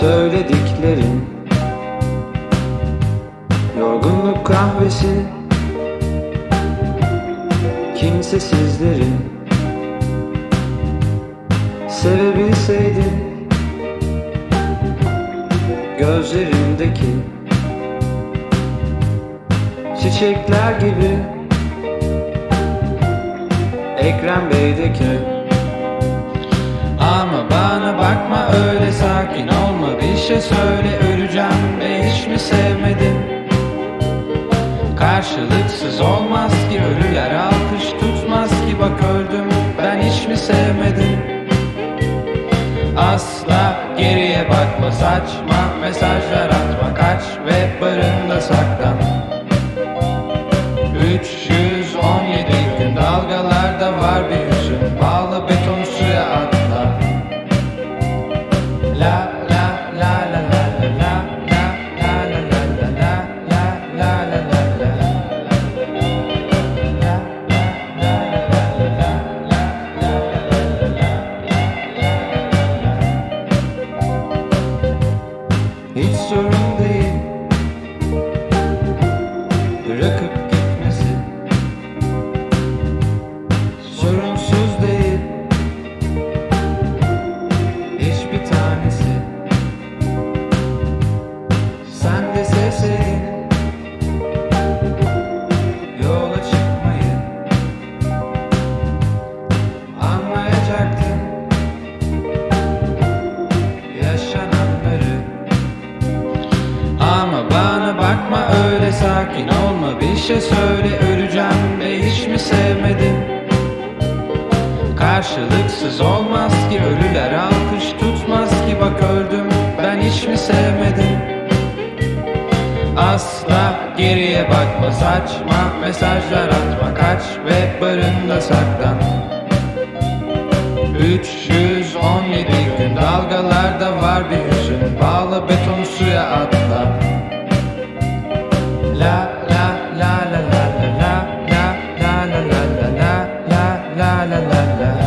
söylediklerin. Yorgunluk kahvesi. Kimsesizlerin Sevebilseydin Gözlerindeki Çiçekler gibi. Ekrem Bey'deki. Ama bana bakma öyle sakin olma şey söyle öleceğim ve hiç mi sevmedin? Karşılıksız olmaz ki ölüler alkış tutmaz ki bak öldüm ben hiç mi sevmedim? Asla geriye bakma saçma mesajlar atma kaç ve barında saklan 317 gün dalgalarda var bir hüzün Bağla beton suya atla La la la Değil. Bırakıp gitmesi Sorunsuz değil. Hiçbir tanesi. Sen de sevseydin İnanma bir şey söyle öleceğim de hiç mi sevmedin? Karşılıksız olmaz ki ölüler alkış tutmaz ki bak öldüm ben hiç mi sevmedim? Asla geriye bakma saçma mesajlar atma kaç ve barında saklan 317 gün dalgalarda var bir hüzün bağlı beton la la la la.